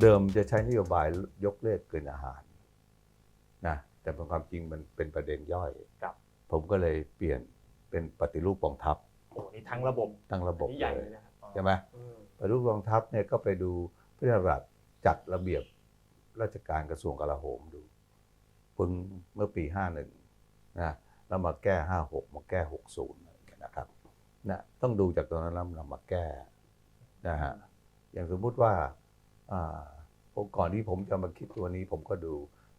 เดิมจะใช้นโยบายยกเลิกเกินอาหารนะแต่เป็นความจริงมันเป็นประเด็นย่อย ครับ ผมก็เลยเปลี่ยนเป็นปฏิรูปกองทัพโอ้นี่ทั้งระบบตั้งระบบนี่ใหญ่เลเลยยนะครับใช่ไหมเออปฏิรูปกองทัพเนี่ยก็ไปดูพระราชบัญญัติจัดระเบียบราชการกระทรวงกลาโหมดูเพิ่งเมื่อปีห้าหนึ่งนะแล้วมาแก้ห้าหกมาแก้หกศูนย์อะไรอย่างเงี้ยนะครับนะต้องดูจากตรงนั้นแล้วนำมาแก้นะฮะอย่างสมมุติว่าอ่า ผมก่อนที่ผมจะมาคิดตัวนี้ผมก็ดู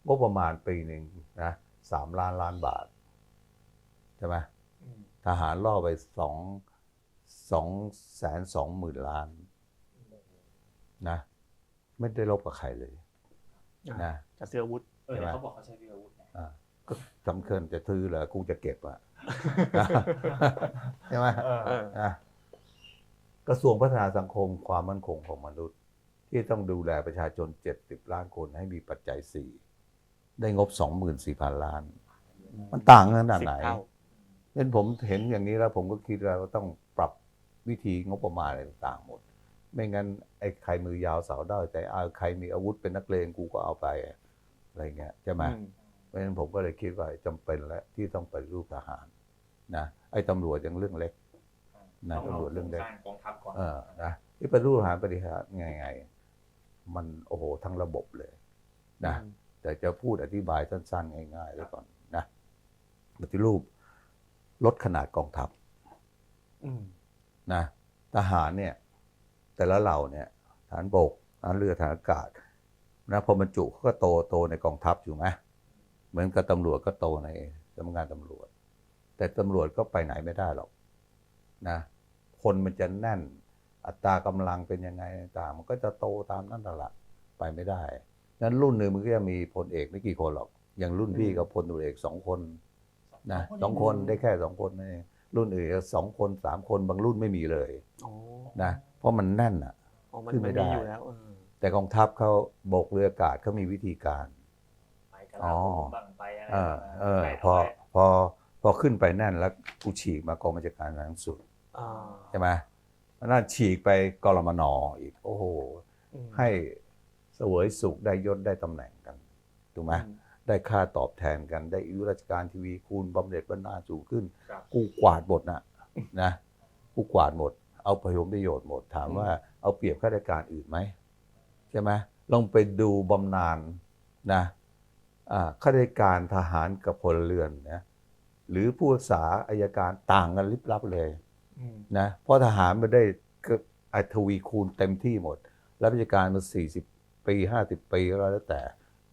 งบประมาณปีหนึ่งนะสามล้านล้านบาท ใช่ไหมอืมทหารล่อไปสองสองแสนสองหมื่นล้าน นะ ไม่ได้ลบกับใครเลยนะจะซื้ออาวุธเออใช่ไหมแต่เขาบอกเขาใช้อาวุธไงอ่าก็สำคัญจะซื้อเหรอกูจะเก็บอะใช่ไหมเออเออนะกระทรวงพัฒนาสังคมความมั่นคงของมนุษย์ ที่ต้องดูแลประชาชน 70 ล้านคนให้มีปัจจัย 4 ได้งบ 24,000 ล้าน มันต่างกันขนาดสิบไหนเท่าเป็นผมเห็นอย่างนี้แล้วผมก็คิดว่าต้องปรับวิธีงบประมาณอะไรต่างๆหมด ไม่งั้นไอ้ใครมือยาวเสาวได้แต่เอาใครมีอาวุธเป็นนักเลงกูก็เอาไปอะไรเงี้ยใช่ไหมอืมเพราะฉะนั้นผมก็เลยคิดว่าจำเป็นแล้วที่ต้องไปฏิรูปทหารนะไอ้ตำรวจยังเรื่องเล็กนะต้องตำรวจเรื่องเล็กสร้างกองทัพก่อนเออนะที่ปฏิรูปทหารปฏิหารไงไงๆ มันโอ้โหทั้งระบบเลยนะแต่จะพูดอธิบายสั้นๆ ง่ายๆไว้ก่อนนะปฏิรูปลดขนาดกองทัพอืมนะทหารเนี่ย แต่ละเหล่าเนี่ยฐานบกฐานเรือฐานอากาศนะพอบรรจุเขาก็โตโตในกองทัพอยู่ไหมเหมือนกับตำรวจก็โตในสำนักงานตำรวจ แต่ตำรวจก็ไปไหนไม่ได้หรอกนะคนมันจะแน่น อัตรากำลังเป็นยังไงต่างๆมันก็จะโตตามนั่นแหละไปไม่ได้นั้นรุ่นหนึ่งมันก็จะมีพลเอกไม่กี่คนหรอก อย่างรุ่นพี่กับพลตุเอกสองคนนะสองคนได้แค่สองคนนั่นเองรุ่นอื่นก็สองคนสามคนบางรุ่นไม่มีเลยโอ้นะเพราะมันแน่นอะอ๋อมันขึ้นไม่มันได้มีอยู่แล้วเออแต่กองทัพเขาบกเรืออากาศเขามีวิธีการไปกระอ๋ลาอโหมบ้างไปอะไรเออเออไปพอไปพอพอขึ้นไปแน่นแล้วกูฉีกมากองบัญชาการทหารสุดอ่าใช่ไหม นั่นฉีกไปกรมนอีก โอ้โหอืมให้เสวยสุขได้ยศได้ตำแหน่งกัน ถูกไหมอืมได้ค่าตอบแทนกัน ได้อายุราชการทีวีคูณบำเหน็จบรรณาสูงขึ้นครับกูกวาดหมดนะนะกูกวาดหมด เอาประโยชน์ประโยชน์หมด ถามว่าเอาเปรียบข้าราชการอื่นไหมใช่ไหมลองไปดูบำนาญนะอ่าข้าราชการทหารกับพลเรือนนะหรือผู้รักษาอายการต่างกันลิบลับเลยอืม นะเพราะทหารมันได้ก็อัทวีคูณเต็มที่หมด รับราชการมาสี่สิบปีห้าสิบปีก็แล้วแต่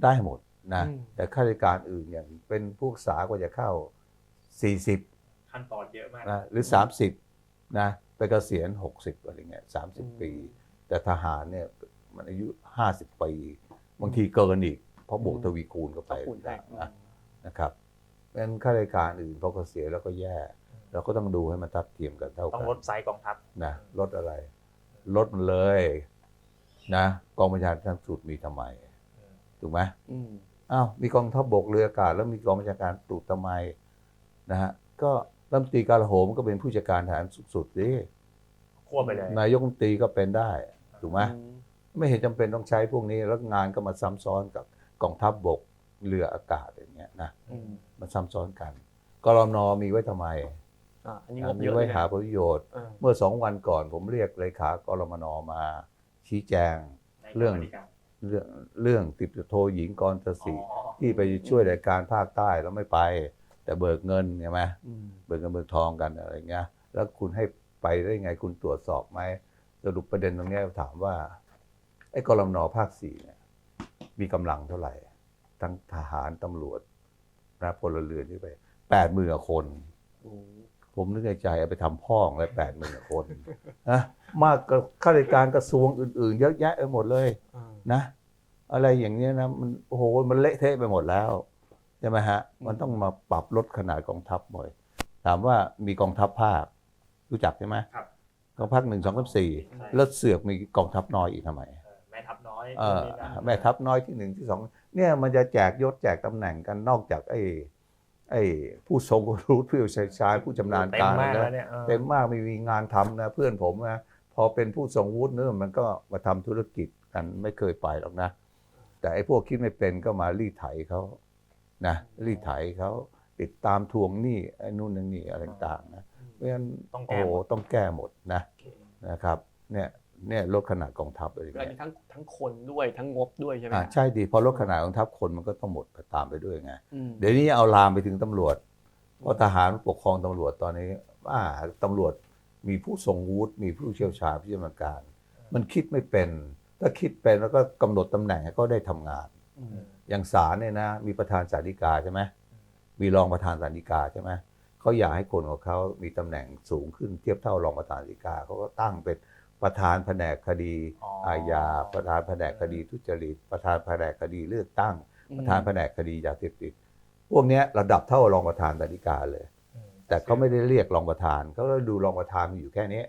ได้หมดนะอืมแต่ข้าราชการอื่นอย่างเป็นผู้รักษากว่าจะเข้าสี่สิบขั้นตอนเยอะมากนะหรือสามสิบนะไปเกษียณหกสิบอะไรเงี้ยสามสิบปี แต่ทหารเนี่ยมันอายุห้าสิบปีบางทีเกินอีก เพราะบวกทวีคูณเข้าไปคูณแตกนะนะครับเพราะฉะนั้นข้าราชการอื่นพอเกษียณแล้วก็แย่ เราก็ต้องดูให้มันทัดเทียมกันเท่าต้องกันลดไซส์กองทัพนะลดอะไร ลดมันเลย นะกองบัญชาการสูตรมีทำไมถูกไหมอืมอ้าวมีกองทัพบกเรืออากาศ แล้วมีกองบัญชาการสูตรทำไมนะฮะก็รัฐมนตรีกลาโหมก็เป็นผู้จัดการทหารสูงสุดสิควบไปเลยนายกรัฐมนตรีก็เป็นได้ถูกไหมอืมไม่เห็นจำเป็นต้องใช้พวกนี้แล้วงานก็มาซ้ำซ้อนกับกองทัพบกเรืออากาศอย่างเงี้ยนะอืมมันซ้ำซ้อนกันกรนมีไว้ทำไม อ่าอันนี้งบมีเยอะไว้เลยนะหาผลประโยชน์เออเมื่อสองวันก่อนผมเรียกเลขากรมนมาชี้แจงในเรื่องกมธิการเรื่องเรื่องติบโทหญิงกรตศรีอ๋อที่ไปช่วยรายการภาคใต้แล้วไม่ไป แต่เบิกเงินใช่ไหมอืมเบิกเงินเบิกทองกันอะไรเงี้ย แล้วคุณให้ไปได้ไงคุณตรวจสอบไหมสรุปประเด็นตรงเนี้ยถามว่าไอ้กรมนภาคสี่เนี่ยมีกำลังเท่าไหร่ ทั้งทหารตำรวจนะพลเรือนที่ไปแปดหมื่นคนโอ้ ผมนึกในใจเอาไปทำพ่องเลยแปดหมื่นคนนะมากกว่าข้าราชการกระทรวงอื่นๆ เยอะแยะไปหมดเลยอ่านะ อะไรอย่างเนี้ยนะมันโอ้โหมันเละเทะไปหมดแล้วใช่ไหมฮะ มันต้องมาปรับลดขนาดกองทัพบ่อย ถามว่ามีกองทัพภาค รู้จักใช่ไหมครับกองทัพหนึ่งสองสามสี่แล้วเสือกมีกองทัพน้อยอีกทำไมเออแม่ทัพน้อยเออนู่นนี่นั่นแม่ทัพน้อยที่หนึ่งที่สองเนี่ยมันจะแจกยศแจกตำแหน่งกันนอกจากไอ้ ไอ้ผู้ทรงรู้ผู้เชี่ยวชาญผู้ชำนาญเต็มการมากนะแล้วเนี่ยออเต็มมากไม่มีงานทำนะเพื่อนผมนะพอเป็นผู้ทรงวุฒิเนื่อมันก็มาทำธุรกิจกันไม่เคยไปหรอกนะ แต่ไอ้พวกคิดไม่เป็นก็มารีดไถเขานะรีดไถเขาติดตามทวงหนี้ไอ้นู่นนี่อะไรต่างๆนะเพราะฉะนั้นต้องแก้โอ้โหหมดต้องแก้หมดนะโอเคนะครับเนี่ย เนี่ยลดขนาดกองทัพอะไรอย่างอันเงี้นี้ยทั้งทั้งคนด้วยทั้งงบด้วยใช่ไหมอ่าครับใช่ดีพอลดขนาดกองทัพคนมันก็ต้องหมดตามไปด้วยไงอืมเดี๋ยวนี้เอาลามไปถึงตำรวจเพราะทหารปกครองตำรวจตอนนี้ว่าตำรวจมีผู้ทรงวุฒิมีผู้เชี่ยวชาญผู้ชำนาญการ มันคิดไม่เป็น ถ้าคิดเป็นแล้วก็กำหนดตำแหน่งให้เขาได้ทำงานอืมอย่างศาลเนี่ยนะ มีประธานศาลฎีกาใช่ไหมมีรองประธานศาลฎีกาใช่ไหมเขาอยากให้คนของเขามีตำแหน่งสูงขึ้นเทียบเท่ารองประธานศาลฎีกาเขาก็ตั้งเป็น ประธานแผนกคดีอ๋อออาญาประธานแผนกคดีทุจริต ประธานแผนกคดีเลือกตั้ง ประธานแผนกคดียาเสพติดพวกเนี้ยระดับเท่ารองประธานศาลฎีกาเลยอืมแต่เขาไม่ได้เรียกรองประธานเขาก็ดูรองประธานมีอยู่แค่นี้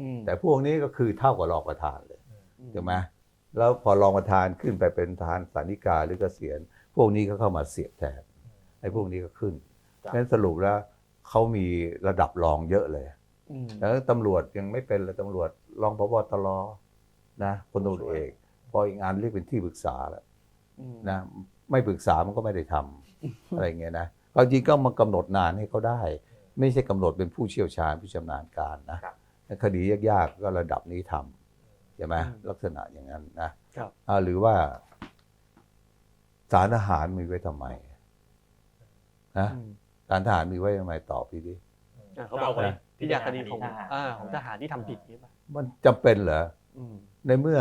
อืมแต่พวกนี้ก็คือเท่ากับรองประธานเลยอืถูกไหมแล้วพอรองประธานขึ้นไปเป็นประธานสันนิกาหรือเกษียณพวกนี้ก็เข้ามาเสียบแทนไอ้พวกนี้ก็ขึ้นงั้นสรุปแล้วเขามีระดับรองเยอะเลยอืมแล้วตำรวจยังไม่เป็นเลยตำรวจ รองพบตรนะพลตำรวจเอกพออีกงานเรียกเป็นที่ปรึกษาแล้วอืมนะไม่ปรึกษามันก็ไม่ได้ทำอะไรอย่างเงี้ยนะความจริงก็มากำหนดนานให้เขาได้ ไม่ใช่กำหนดเป็นผู้เชี่ยวชาญผู้ชำนาญการนะครับคดียากๆก็ระดับนี้ทำใช่ไหมลักษณะอย่างนั้นนะครับอ่าหรือว่า สารทหารมีไว้ทำไมนะอืมสารทหารมีไว้ทำไมตอบพี่ดิอะเขาบอกว่าพิจารณาคดีของทหารอ่าของทหารที่ทำผิดนี่ป่ะ มันจำเป็นเหรออืมในเมื่อ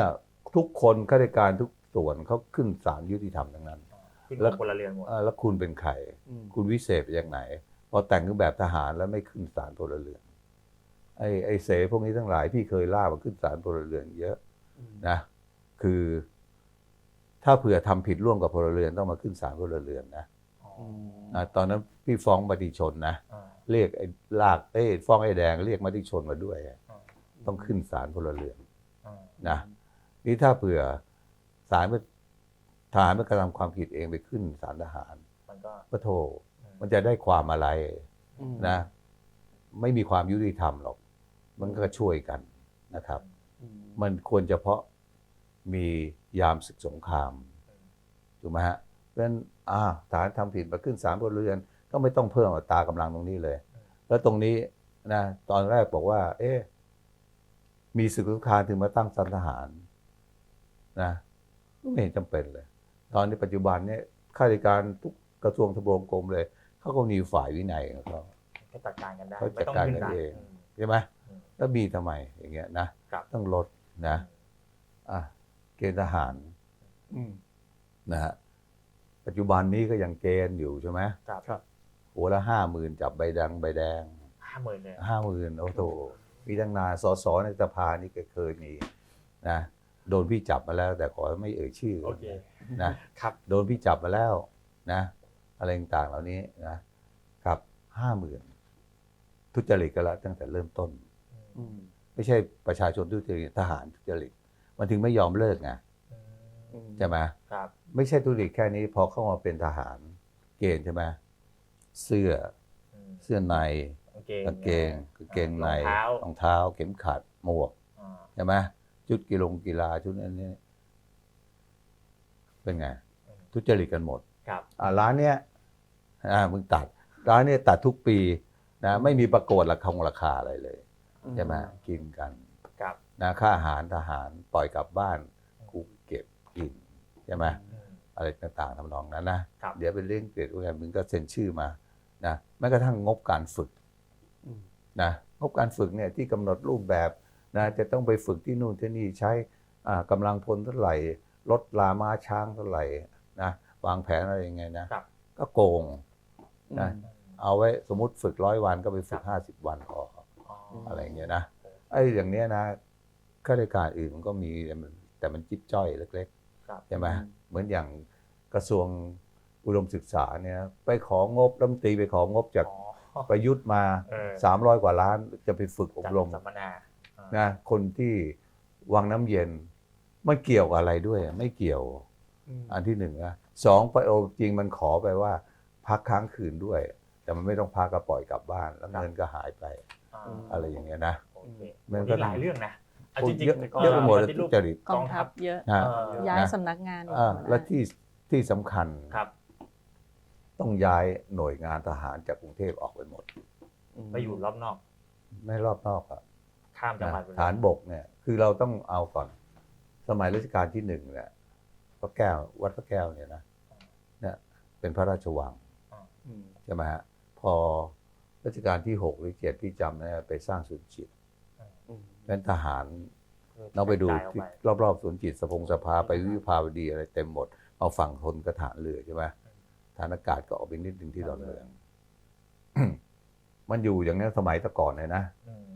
ทุกคนข้าราชการทุกส่วนเขาขึ้นศาลยุติธรรมทั้งนั้นขึ้นแล้กับวพลเรือนหมดอ่าแล้วคุณเป็นใครอืมคุณวิเศษไปจากไหน พอแต่งเครื่องแบบทหารแล้วไม่ขึ้นศาลพลเรือนไอ้ไอ้เสพวกนี้ทั้งหลายพี่เคยล่ามาขึ้นศาลพลเรือนเยอะอืมนะ คือ ถ้าเผื่อทำผิดร่วมกับพลเรือนต้องมาขึ้นศาลพลเรือนนะอืมนะตอนนั้นพี่ฟ้องมติชนนะอ่าเรียกไอ้ลากเอ้ยฟ้องไอ้แดง เรียกมติชนมาด้วยอ่า ต้องขึ้นศาลพลเรือนอ่านะนี่ถ้าเผื่อศาลทหารไม่กระทำความผิดเองไปขึ้นศาลทหารมันก็ก็โทษมันจะได้ความอะไรอืมนะ ไม่มีความยุติธรรมหรอก มันก็ช่วยกันนะครับอืมมันควรจะเพราะมียามศึกสงครามถูกไหมฮะเพราะฉะนั้นอ่าฐานทำผิดมาขึ้นศาลพลเรือน ก็ไม่ต้องเพิ่มอัตรากำลังตรงนี้เลย แล้วตรงนี้นะตอนแรกบอกว่า เอ๊ะ มีศึกสงครามถึงมาตั้งสันทหารนะก็ไม่เห็นจำเป็นเลย ตอนนี้ปัจจุบันเนี่ยข้าราชการทุกกระทรวงทบวงกรมเลย เขาก็มีฝ่ายวินัยของเขาเขาจัดการกันได้เขาจัดการกันไม่ต้เองขึ้นศาลใช่ไหมอืมแล้วมีทำไมอย่างเงี้ยนะครับต้องลดนะอะเกณฑ์ทหารอืมนะฮะปัจจุบันนี้ก็ยังเกณฑ์อยู่ใช่ไหมครับครับหัวละห้าหมื่นจับใบแดงใบแดงห้าหมื่นเลยห้าหมื่นโอ้โห มีตั้งนานสสในสภานี่ก็เคยมีนะโดนพี่จับมาแล้ว แต่ขอไม่เอ่ยชื่อโอเคนะครับโดนพี่จับมาแล้วนะ อะไรต่างๆเหล่านี้นะครับห้าหมื่นทุจริตกันแล้วตั้งแต่เริ่มต้นอืมไม่ใช่ประชาชนทุจริตทหารทุจริตมันถึงไม่ยอมเลิกไงอืมใช่ไหมครับ ไม่ใช่ทุจริตแค่นี้พอเข้ามาเป็นทหารเกณฑ์ใช่ไหมเสื้ออืมเสื้อในกางเกงกางเกงกางเกงในรองเท้ารองเท้าเข็มขัดหมวกอ่าใช่ไหมชุดกีฬงกีฬาชุดอันนี้ เป็นไง ทุจริตกันหมด ครับอ่าร้านเนี้ยอ่ามึงตัด ร้านเนี้ยตัดทุกปีนะไม่มีประกวดราคาราคาอะไรเลยใช่ไหมกินกันครับนะค่าอาหารทหารปล่อยกลับบ้านกูเก็บกินใช่ไหมอืมอะไรต่างๆทำนองนั้นนะครับเดี๋ยวเป็นเรื่องเกรดว่ามึงก็เซ็นชื่อมานะแม้กระทั่งงบการฝึกอืม นะงบการฝึกเนี่ยที่กำหนดรูปแบบนะจะต้องไปฝึกที่นู่นที่นี่ใช้อ่ากำลังพลเท่าไหร่รถลามาช้างเท่าไหร่นะวางแผนอะไรยังไงนะครับก็โกงนะเอาไว้สมมติฝึกร้อยวันก็ไปฝึกห้าสิบวันพออ๋ออะไรอย่างเงี้ยนะไอ้อย่างเนี้ยนะข้าราชการอื่นมันก็มีแต่มันแต่มันจิ๊บจ้อยเล็กครับๆใช่ไหมเหมือนอย่างกระทรวงอุดมศึกษาเนี่ยไปของบรัฐมนตรีไปของบจากอ๋อ ประยุทธ์มา เออสามร้อยกว่าล้านจะไปฝึกอบจัดรมสัมมนาอ่านะคนที่วังน้ำเย็น มันเกี่ยวกับอะไรด้วยไม่เกี่ยว อืมอันที่หนึ่งนะสองไปโอจริงมันขอไปว่า พักค้างคืนด้วย แต่มันไม่ต้องพักก็ปล่อยกลับบ้าน แล้วเงินก็หายไปอ่าอะไรอย่างเงี้ยนะ โอเคมันวันก็นี้หลายเรื่องนะออะจริงๆเยอะก็เยอะไปหมดเลยปฏิรูทุปจริตกองทัพเยอะนะเออย้ายนะสำนักงานอีกอ่าหัวหน้าและที่ที่สำคัญ ครับ ต้องย้ายหน่วยงานทหารจากกรุงเทพออกไปหมด ไปอยู่รอบนอก ไม่รอบนอกอะข้ามจังนะหวัดไปเลยฐานบกเนี่ย คือเราต้องเอาก่อน สมัยรัชกาลที่หนึ่งเนี่ยพระแก้ววัดพระแก้วเนี่ยนะเนี่ยเป็นพระราชวังอืมใช่ไหมฮะพอรัชกาลที่หกหรือเจ็ดที่จำเนี่ยไปสร้างศูนย์จิตอืมนั้นทหารเราไปดูกระจายออกที่ไปรอบๆสวนจิตสพงสภาไปวิภาวดีอะไรเต็มหมด เอาฝั่งทนกระฐานเรือใช่ไหม ฐานอากาศก็ออกไปนิดนึงที่ดอนเมือง มันอยู่อย่างนี้นสมัยแตะก่อนเลยนะอืม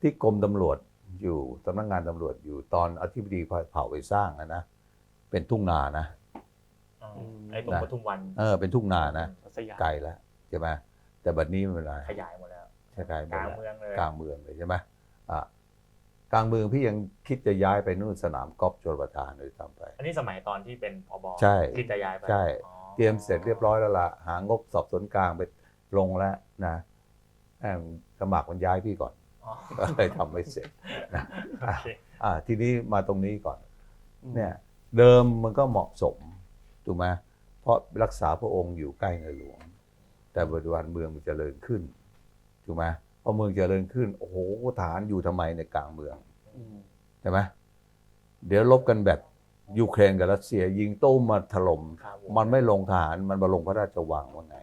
ที่กรมตำรวจอยู่สำนักงานตำรวจอยู่ตอนอธิบดีเผ่าไปสร้างนะนะเป็นทุ่งนานะอ่าไอ้ตรงนะปทุมวันเออเป็นทุ่งนานะสยามไกลแล้วใช่ไหมแต่บัดนี้ไม่เป็นไรขยายหมดแล้วใช่ไกลหมกดลางแล้วเมืองเลยกลางเมืองเลยใช่ไหมอะกลางเมืองพี่ยังคิดจะย้ายไปนู่นสนามกอล์ฟชลประทานเลยทำไป อันนี้สมัยตอนที่เป็นพบใช่ที่จะย้ายไปใช่อ๋อ เตรียมเสร็จเรียบร้อยแล้วล่ะหางบสอบสวนกลางไปลงแล้วนะแม่งสมัครมันย้ายพี่ก่อนอ๋อก็เลยทำไม่เสร็จนะโอเคอ่าทีนี้มาตรงนี้ก่อนอืมเนี่ย เดิมมันก็เหมาะสมถูกไหมเพราะรักษาพระองค์อยู่ใกล้ในหลวง แต่ปัจจุบันเมืองมันเจริญขึ้นถูกไหมพอเมืองเจริญขึ้น โอ้โหฐานอยู่ทำไมในกลางเมืองอืมใช่ไหมเดี๋ยวลบกันแบบ ยูเครนกับรัสเซีย ยิงโต้มมาถล่มครับมันไม่ลงทหารมันมาลงพระราชวังว่าไง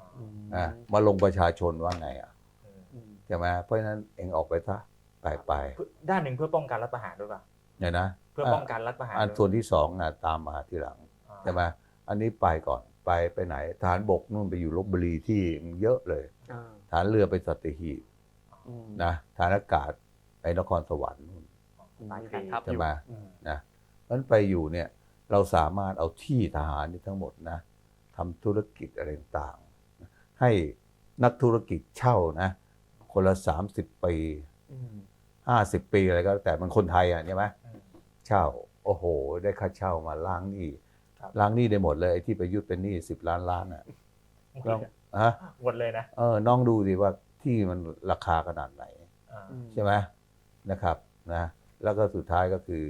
อ๋ออืมอะมาลงประชาชนว่าไงอะอืมอืมใช่ไหมเพราะฉะนั้นเองออกไปซะไปไปเพื่อด้านหนึ่งเพื่อป้องกันรัฐประหารด้วยป่ะเนี่ยนะเพื่อป้องกันรัฐประหารอันด้วยส่วนที่สองนะตามมาทีหลังอ่าใช่ไหมอันนี้ไปก่อนไปไปไหนฐานบกนู่นไปอยู่ลบบุรีที่เยอะเลยอ่าฐานเรือไปสัตหีบอืมนะฐานอากาศไปนครสวรรค์นู่นหลายมีปีฐานทัพใช่ไหมอืมนะ นั้นไปอยู่เนี่ยเราสามารถเอาที่ทหารนี่ทั้งหมดนะทำธุรกิจอะไรต่างๆ ให้นักธุรกิจเช่านะคนละสามสิบปีอืมห้าสิบปีอะไรก็แล้วแต่มันคนไทยอะใช่ไหมอืมเช่าโอ้โห ได้ค่าเช่ามาล้างหนี้ครับล้างหนี้ได้หมดเลยไอ้ที่ไปยุดเป็นหนี้สิบล้านล้านอะลองฮะหมดเลยนะเออน้องดูสิว่าที่มันราคาขนาดไหนอ่าอืมใช่ไหมนะครับนะ แล้วก็สุดท้ายก็คือ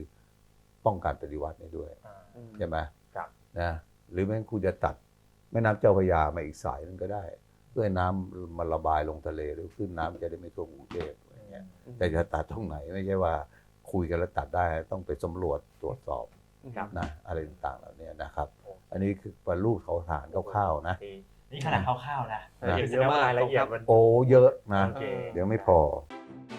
ป้องกันปฏิวัตินี้ด้วยอ่าอืมใช่ไหมครับนะหรือแม้นคุณจะตัดแม่น้ำเจ้าพระยามาอีกสายนึงก็ได้ เพื่อให้น้ำมันระบายลงทะเลหรือขึ้นน้ำจะได้ไม่ท่วมกรุงเทพอะไรเงี้ยแต่จะตัดตรงไหนไม่ใช่ว่าคุยกันแล้วตัดได้ต้องไปสำรวจตรวจสอบครับนะอะไรต่างๆเหล่านี้นะครับโอ้อันนี้คือบรรลุเขาฐานคร่าวๆนะดีนี่ขนาดคร่าวๆนะรายละเอียดเยอะมากรายละเอียดมันโอ้เยอะนะโอเคเดี๋ยวไม่พอ